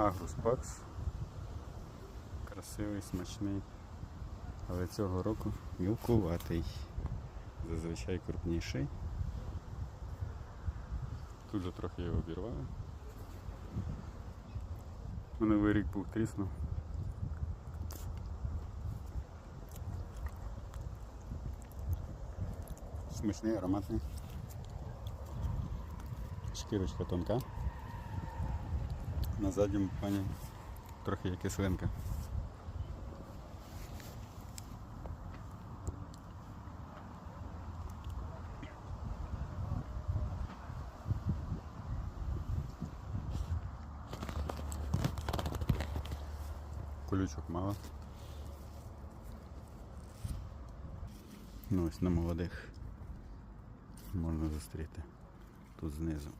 Агрус Пакс. Красивий, смачний. Але цього року мілкуватий. Зазвичай крупніший. Тут же трохи його обірвали. Минулий рік був тріснув. Смачний, ароматний. Шкірочка тонка. На задньому плані трохи є кислинка. Колючок мало. Ну ось на молодих можна зустріти тут знизу.